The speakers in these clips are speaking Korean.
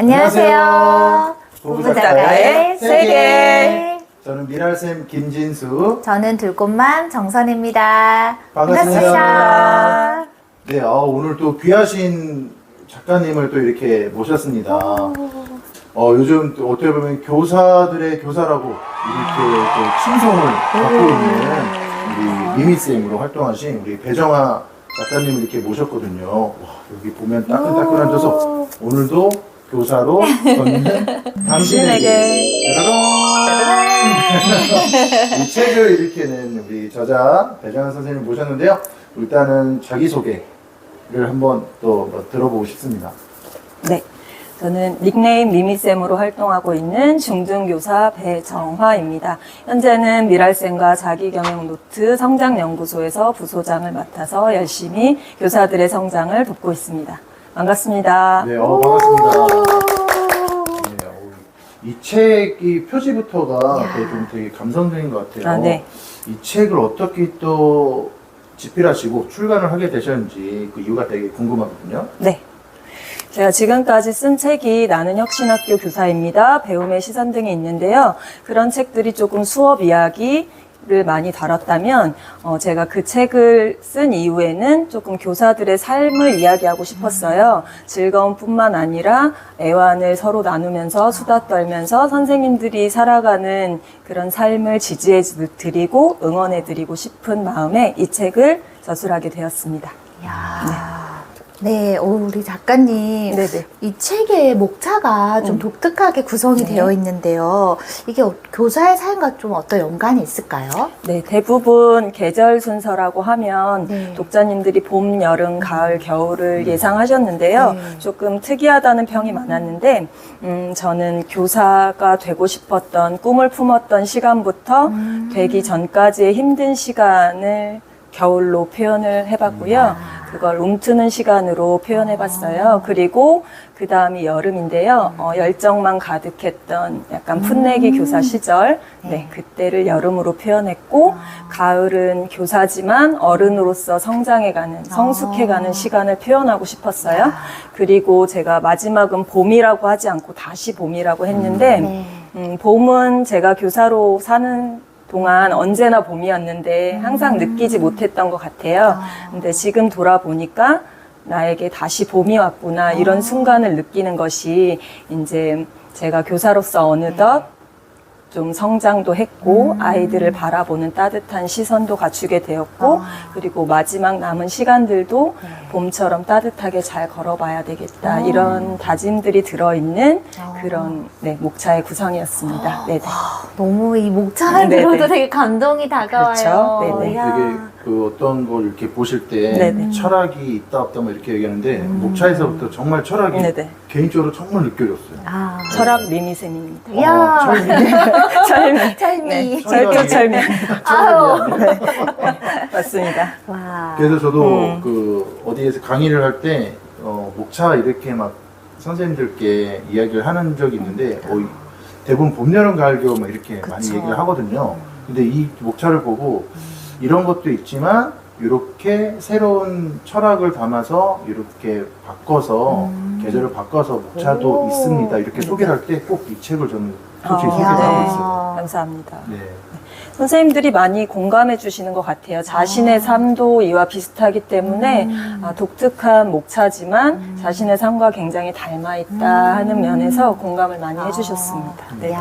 안녕하세요. 부부 부부 작가의 작가의 세계. 저는 미랄쌤 김진수. 저는 들꽃만 정선입니다. 반갑습니다. 네, 아, 오늘 또 귀하신 작가님을 또 이렇게 모셨습니다. 어, 요즘 또 어떻게 보면 교사들의 교사라고 이렇게 또 칭송을 받고 있는 우리 미미쌤으로 활동하신 우리 배정아 작가님을 이렇게 모셨거든요. 와, 여기 보면 따끈따끈한 져서 오늘도 교사로 당신에게 짜라란 이 책을 이렇게 낸 우리 저자 배정환 선생님 모셨는데요. 일단은 자기소개를 한번 또뭐 들어보고 싶습니다. 네. 저는 닉네임 미미쌤으로 활동하고 있는 중등교사 배정화입니다. 현재는 미랄쌤과 자기경영노트 성장연구소에서 부소장을 맡아서 열심히 교사들의 성장을 돕고 있습니다. 반갑습니다. 네, 어, 반갑습니다. 네, 어, 이 책이 표지부터가. 되게 좀 되게 감성적인 것 같아요. 아, 네. 이 책을 어떻게 또 집필하시고 출간을 하게 되셨는지 그 이유가 되게 궁금하거든요. 네. 제가 지금까지 쓴 책이 나는 혁신학교 교사입니다. 배움의 시선 등이 있는데요. 그런 책들이 조금 수업 이야기 를 많이 다뤘다면, 어, 제가 그 책을 쓴 이후에는 조금 교사들의 삶을 이야기하고 싶었어요. 즐거움뿐만 아니라 애환을 서로 나누면서 수다 떨면서 선생님들이 살아가는 그런 삶을 지지해 드리고 응원해 드리고 싶은 마음에 이 책을 저술하게 되었습니다. 이야. 네, 오, 우리 작가님. 네네. 이 책의 목차가 좀 음. 독특하게 구성이 네. 되어 있는데요. 이게 어- 교사의 삶과 좀 어떤 연관이 있을까요? 네, 대부분 계절 순서라고 하면 네. 독자님들이 봄, 여름, 가을, 겨울을 예상하셨는데요. 네. 조금 특이하다는 평이 많았는데, 음, 저는 교사가 되고 싶었던 꿈을 품었던 시간부터 음. 되기 전까지의 힘든 시간을 겨울로 표현을 해봤고요. 아. 그걸 움트는 시간으로 표현해봤어요. 그리고 그 다음이 여름인데요. 어, 열정만 가득했던 약간 풋내기 교사 시절, 네, 그때를 여름으로 표현했고, 가을은 교사지만 어른으로서 성장해가는, 성숙해가는 시간을 표현하고 싶었어요. 그리고 제가 마지막은 봄이라고 하지 않고 다시 봄이라고 했는데, 네. 음, 봄은 제가 교사로 사는 동안 언제나 봄이었는데 항상 느끼지 못했던 것 같아요. 근데 지금 돌아보니까 나에게 다시 봄이 왔구나 이런 순간을 느끼는 것이 이제 제가 교사로서 어느덧 좀 성장도 했고 아이들을 바라보는 따뜻한 시선도 갖추게 되었고 그리고 마지막 남은 시간들도 봄처럼 따뜻하게 잘 걸어봐야 되겠다 이런 다짐들이 들어있는 그런 네, 목차의 구성이었습니다. 네네. 너무 이 목차를. 들어도 되게 감동이 다가와요. 그렇죠. 네네. 되게 그 어떤 걸 이렇게 보실 때 네네. 철학이 있다 없다 뭐 이렇게 얘기하는데 목차에서부터 정말 철학이 네네. 개인적으로 정말 느껴졌어요. 아. 철학 미미쌤입니다. 이야. 어, 철미. 철미. 철미. 네. 절교 철면. 아유. 맞습니다. 와. 그래서 저도 음. 그 어디에서 강의를 할 때 어, 목차 이렇게 막 선생님들께 이야기를 하는 적이 있는데 어, 이- 대부분 봄, 여름, 가을, 겨울 막 이렇게 많이 그쵸. 얘기를 하거든요. 근데 이 목차를 보고 이런 것도 있지만 이렇게 새로운 철학을 담아서 이렇게 바꿔서 계절을 바꿔서 목차도 오. 있습니다. 이렇게 소개를 할 때 꼭 이 책을 저는 솔직히 아, 소개를 네. 하고 있어요. 감사합니다. 네. 선생님들이 많이 공감해 주시는 것 같아요. 자신의 삶도 이와 비슷하기 때문에 아, 독특한 목차지만 자신의 삶과 굉장히 닮아 있다 하는 면에서 공감을 많이 해주셨습니다. 네.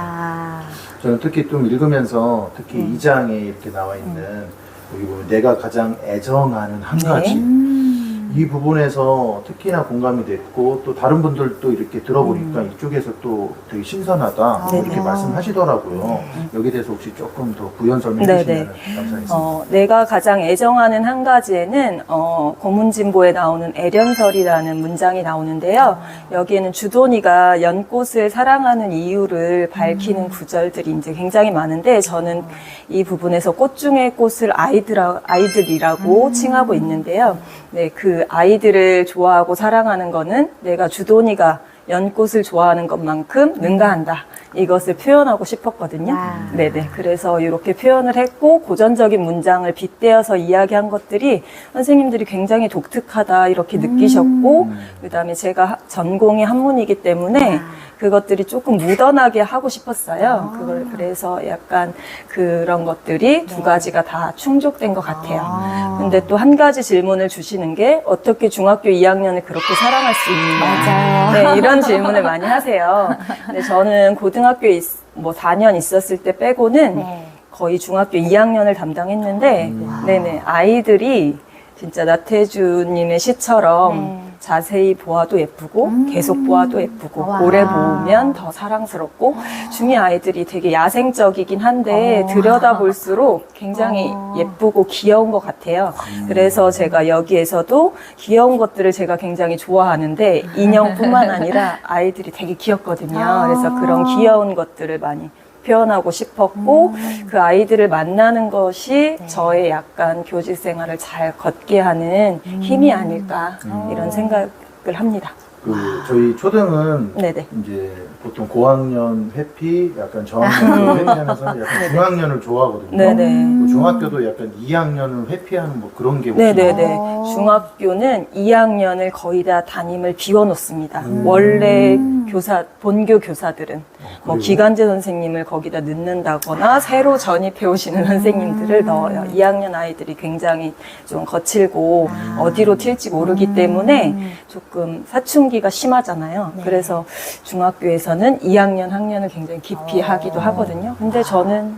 저는 특히 좀 읽으면서 특히 음. 이 장에 이렇게 나와 있는 여기 보면 내가 가장 애정하는 한 네. 가지 음. 이 부분에서 특히나 공감이 됐고 또 다른 분들도 이렇게 들어보니까 음. 이쪽에서 또 되게 신선하다 뭐 이렇게 네네. 말씀하시더라고요. 여기에 대해서 혹시 조금 더 부연 설명해 네네. 주시면 감사하겠습니다. 어, 내가 가장 애정하는 한 가지에는 어, 고문진보에 나오는 애련설이라는 문장이 나오는데요. 여기에는 주돈이가 연꽃을 사랑하는 이유를 밝히는 구절들이 이제 굉장히 많은데 저는 이 부분에서 꽃 중에 꽃을 아이들 아이들이라고 칭하고 있는데요. 네, 그 아이들을 좋아하고 사랑하는 거는 내가 주돈이가 연꽃을 좋아하는 것만큼 능가한다. 이것을 표현하고 싶었거든요. 와. 네네. 그래서 이렇게 표현을 했고 고전적인 문장을 빗대어서 이야기한 것들이 선생님들이 굉장히 독특하다 이렇게 느끼셨고 그다음에 제가 하- 전공이 한문이기 때문에 그것들이 조금 묻어나게 하고 싶었어요. 그걸 그래서 약간 그런 것들이 두 가지가 다 충족된 것 같아요. 아. 근데 또 한 가지 질문을 주시는 게 어떻게 중학교 2학년을 그렇게 사랑할 수 있느냐. 맞아요. 네, 이런 질문을 많이 하세요. 근데 저는 고등학교에 있- 뭐 4년 있었을 때 빼고는 네. 거의 중학교 2학년을 담당했는데, 음. 네네, 아이들이 진짜 나태주님의 시처럼 네. 자세히 보아도 예쁘고, 음. 계속 보아도 예쁘고, 와. 오래 보면 더 사랑스럽고, 중이 아이들이 되게 야생적이긴 한데, 어. 들여다볼수록 굉장히 어. 예쁘고 귀여운 것 같아요. 그래서 제가 여기에서도 귀여운 것들을 제가 굉장히 좋아하는데, 인형뿐만 아니라 아이들이 되게 귀엽거든요. 아. 그래서 그런 귀여운 것들을 많이 표현하고 싶었고 그 아이들을 만나는 것이 네. 저의 약간 교직 생활을 잘 걷게 하는 힘이 아닐까 음. 이런 생각을 합니다. 그 저희 초등은 네네. 이제 보통 고학년 회피, 약간 저학년 회피하면서 약간 중학년을 좋아하거든요. 네네. 그 중학교도 약간 2학년을 회피하는 뭐 그런 게 혹시 네네네. 어. 중학교는 2학년을 거의 다 담임을 비워놓습니다. 음. 원래 교사, 본교 교사들은 뭐 그래요? 기간제 선생님을 거기다 넣는다거나 새로 전입해 오시는 선생님들을 넣어요. 2학년 아이들이 굉장히 좀 거칠고 어디로 튈지 모르기 때문에 조금 사춘 기가 심하잖아요. 네. 그래서 중학교에서는 2학년 학년을 굉장히 깊이 어. 하기도 하거든요. 근데 저는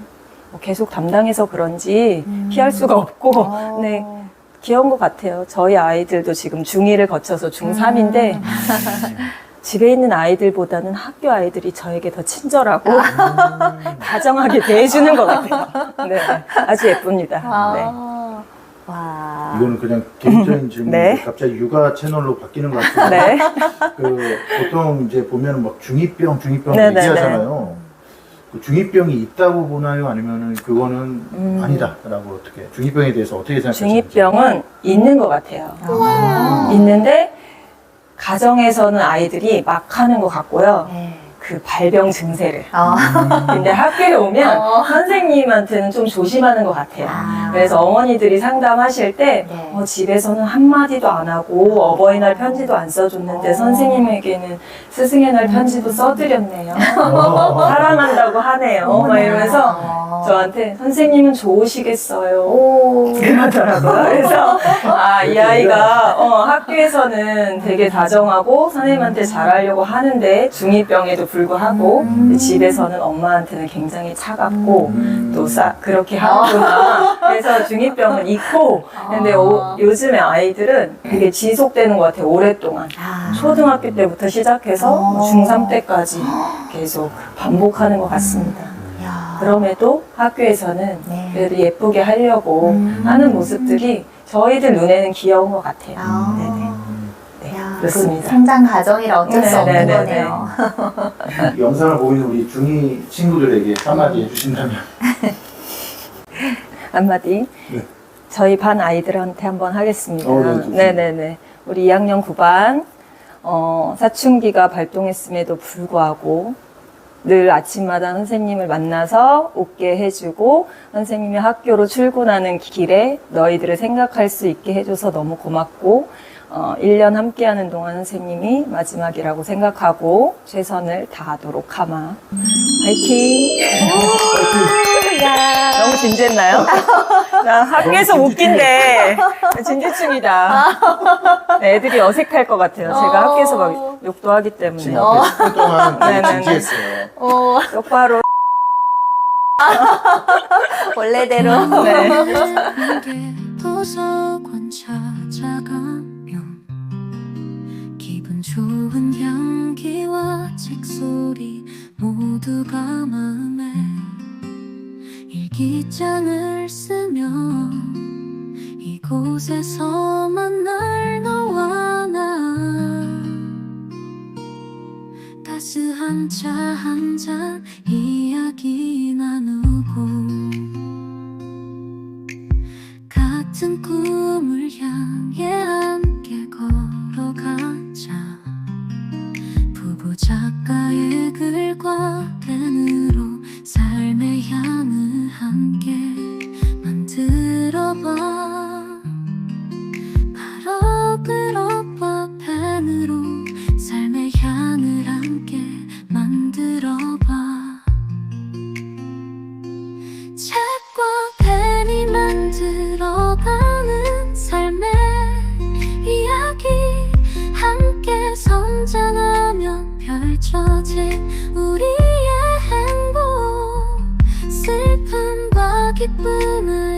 뭐 계속 담당해서 그런지 피할 수가 없고, 어. 네. 귀여운 것 같아요. 저희 아이들도 지금 중2를 거쳐서 중3인데, 집에 있는 아이들보다는 학교 아이들이 저에게 더 친절하고, 다정하게 대해주는 것 같아요. 네. 아주 예쁩니다. 네. 아. 와. 이거는 그냥 개인적인 질문인데 네. 갑자기 육아 채널로 바뀌는 것 같은데 네. 그 보통 이제 보면 막 중이병 중이병 네네네. 얘기하잖아요. 그 중이병이 있다고 보나요? 아니면은 그거는 음. 아니다라고 어떻게 중이병에 대해서 어떻게 생각하시는지? 중2병은 있는 것 같아요. 있는데, 가정에서는 아이들이 막 하는 것 같고요. 네. 그 발병 증세를. 어. 근데 학교에 오면 어. 선생님한테는 좀 조심하는 것 같아요. 아. 그래서 어머니들이 상담하실 때 네. 어, 집에서는 한마디도 안 하고 어버이날 편지도 안 써줬는데 어. 선생님에게는 스승의 날 편지도 써드렸네요. 어. 사랑한다고 하네요. 막. 이러면서 어. 저한테 선생님은 좋으시겠어요. 오. 그러더라고요. 그래서 아 이 아이가 어, 학교에서는 되게 다정하고 선생님한테 잘하려고 하는데 중2병에도 불구하고 근데 집에서는 엄마한테는 굉장히 차갑고 또 싸, 그렇게 하구나. 그래서 중2병은 있고 근데 오- 요즘에 아이들은 그게 지속되는 것 같아요. 오랫동안. 아. 초등학교 때부터 시작해서 뭐 중3 때까지 계속 반복하는 것 같습니다. 야. 그럼에도 학교에서는 네. 그래도 예쁘게 하려고 음. 하는 모습들이 저희들 눈에는 귀여운 것 같아요. 아. 네, 야, 그 그렇습니다. 성장 과정이라 어쩔 수 네, 없는 네, 네, 거네요. 이 영상을 보고 있는 우리 중이 친구들에게 한마디 해주신다면 한마디. 네. 저희 반 아이들한테 한번 하겠습니다. 어, 네, 좋습니다. 네네네. 우리 2학년 9반, 어, 사춘기가 발동했음에도 불구하고 늘 아침마다 선생님을 만나서 웃게 해주고 선생님이 학교로 출근하는 길에 너희들을 생각할 수 있게 해줘서 너무 고맙고 어, 1년 함께하는 동안 선생님이 마지막이라고 생각하고 최선을 다하도록 하마. 화이팅! 야. 너무 진지했나요? 나 학교에서 웃긴데 진지충이다. 네, 애들이 어색할 것 같아요. 제가 어. 학교에서 막 욕도 하기 때문에 지금 앞에 10분 동안 되게 네네네. 진지했어요. 어, 똑바로 원래대로. 네. 함께 도서관 찾아가면 기분 좋은 향기와 책 소리 모두가 마음에 일기장을 한잔 이야기 나누고 같은 꿈을 향해 펼쳐진 우리의 행복 슬픔과 기쁨